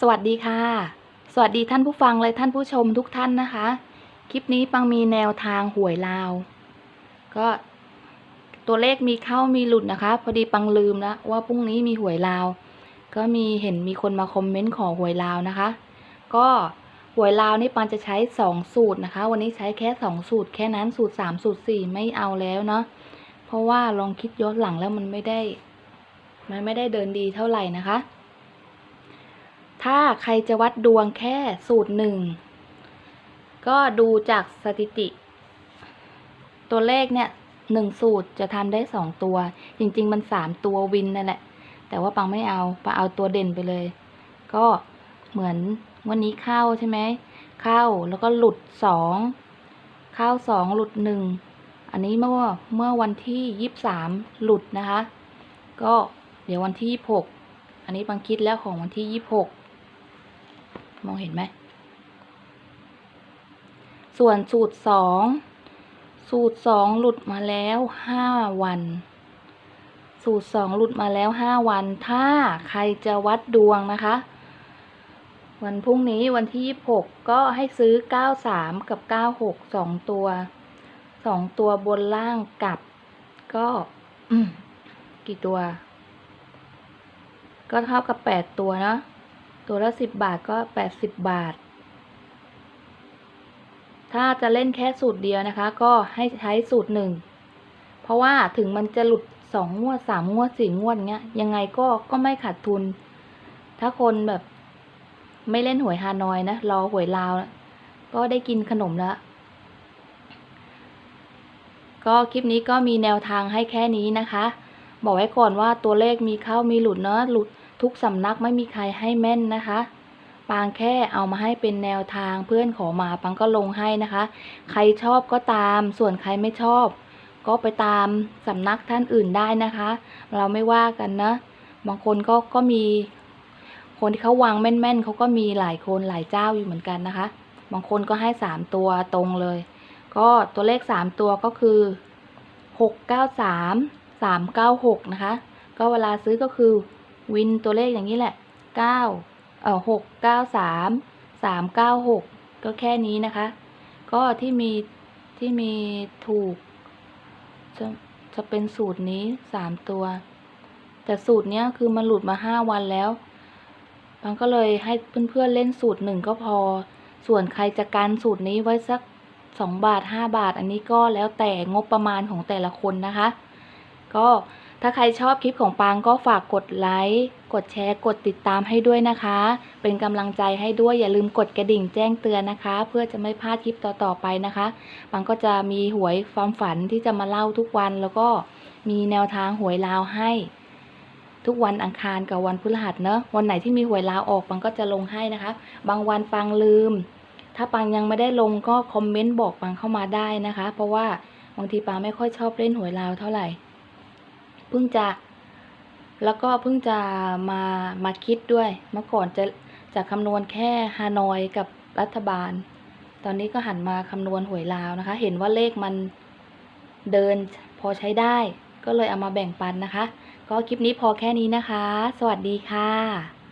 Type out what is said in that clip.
สวัสดีค่ะ สวัสดีท่านผู้ฟังและท่านผู้ชมทุกท่านนะคะ คลิปนี้ปังมีแนวทางหวยลาว ก็ตัวเลขมีเข้ามีหลุดนะคะ พอดีปังลืมแล้วว่าพรุ่งนี้มีหวยลาว ก็มีเห็นมีคนมาคอมเมนต์ขอหวยลาวนะคะ ก็หวยลาวนี่ปังจะใช้สองสูตรนะคะ วันนี้ใช้แค่สองสูตร แค่นั้นสูตรสามสูตรสี่ไม่เอาแล้วเนาะเพราะว่าลองคิดย้อนหลังแล้วมันไม่ได้ มันไม่ได้เดินดีเท่าไหร่นะคะ ถ้าใครจะวัดดวงแค่สูตรหนึ่ง ก็ดูจากสถิติ ตัวเลขเนี่ยหนึ่งสูตรจะทำได้สองตัว จริง ๆ มันสามตัววินนั่นแหละ แต่ว่าปังไม่เอาปังเอาตัวเด่นไปเลย ก็เหมือนวันนี้เข้าใช่ไหม เข้าแล้วก็หลุดสองเข้าสองหลุดหนึ่ง อันนี้เมื่อเมื่อวันที่ยี่สิบสามหลุดนะคะ ก็เดี๋ยววันที่ยี่หกอันนี้ปังคิดแล้วของวันที่ยี่หก มองเห็นไหม ส่วนสูตรสองสูตรสองหลุดมาแล้วห้าวัน สูตรสองหลุดมาแล้วห้าวัน ถ้าใครจะวัดดวงนะคะ วันพรุ่งนี้วันที่ยี่หกก็ให้ซื้อเก้าสามกับเก้าหกสองตัวสองตัวบนล่างกับ ก็กี่ตัว ก็เท่ากับแปดตัวเนาะ ตัวละสิบบาทก็แปดสิบบาท ถ้าจะเล่นแค่สูตรเดียวนะคะ ก็ให้ใช้สูตรหนึ่งเพราะว่าถึงมันจะหลุดสองงวดสามงวดสี่งวดเงี้ยยังไงก็ก็ไม่ขาดทุน ถ้าคนแบบไม่เล่นหวยฮานอยนะรอหวยลาวก็ได้กินขนมแล้ว ก็คลิปนี้ก็มีแนวทางให้แค่นี้นะคะ บอกไว้ก่อนว่าตัวเลขมีเข้ามีหลุดเนาะหลุด ทุกสำนักไม่มีใครให้แม่นนะคะ ปางแค่เอามาให้เป็นแนวทางเพื่อนขอมาปังก็ลงให้นะคะ ใครชอบก็ตาม ส่วนใครไม่ชอบ ก็ไปตามสำนักท่านอื่นได้นะคะ เราไม่ว่ากันนะ บางคนก็ก็มี คนที่เขาวางแม่นๆเขาก็มีหลายคนหลายเจ้าอยู่เหมือนกันนะคะ บางคนก็ให้สามตัวตรงเลย ก็ตัวเลขสามตัวก็คือหกเก้าสามสามเก้าหกนะคะ ก็เวลาซื้อก็คือ วินตัวเลขอย่างนี้แหละเก้าเอ่อหกเก้าสามสามเก้าหกก็แค่นี้นะคะ ก็ที่มีที่มีถูก จะจะเป็นสูตรนี้สามตัว แต่สูตรเนี้ยคือมันหลุดมาห้าวันแล้วปังก็เลยให้เพื่อนๆเล่นสูตรหนึ่งก็พอ ส่วนใครจะการสูตรนี้ไว้สักสองบาทห้าบาท อันนี้ก็แล้วแต่งบประมาณของแต่ละคนนะคะ ก็ ถ้าใครชอบคลิปของปางก็ฝากกดไลค์ กดแชร์ กดติดตามให้ด้วยนะคะ เป็นกำลังใจให้ด้วยอย่าลืมกดกระดิ่งแจ้งเตือนนะคะ เพื่อจะไม่พลาดคลิปต่อๆไปนะคะ ปางก็จะมีหวยความฝันที่จะมาเล่าทุกวัน แล้วก็มีแนวทางหวยลาวให้ ทุกวันอังคารกับวันพฤหัสเนอะวันไหนที่มีหวยลาวออกปังก็จะลงให้นะคะ บางวันปังลืม ถ้าปังยังไม่ได้ลงก็คอมเมนต์บอกปังเข้ามาได้นะคะ เพราะว่าบางทีปังไม่ค่อยชอบเล่นหวยลาวเท่าไหร่ พิ่งจะแล้วก็เพิ่งจะมามาคิดด้วย เมื่อก่อนจะจะคำนวณแค่ฮานอยกับรัฐบาล ตอนนี้ก็หันมาคำนวณหวยลาวนะคะ เห็นว่าเลขมันเดินพอใช้ได้ ก็เลยเอามาแบ่งปันนะคะ ก็คลิปนี้พอแค่นี้นะคะ สวัสดีค่ะ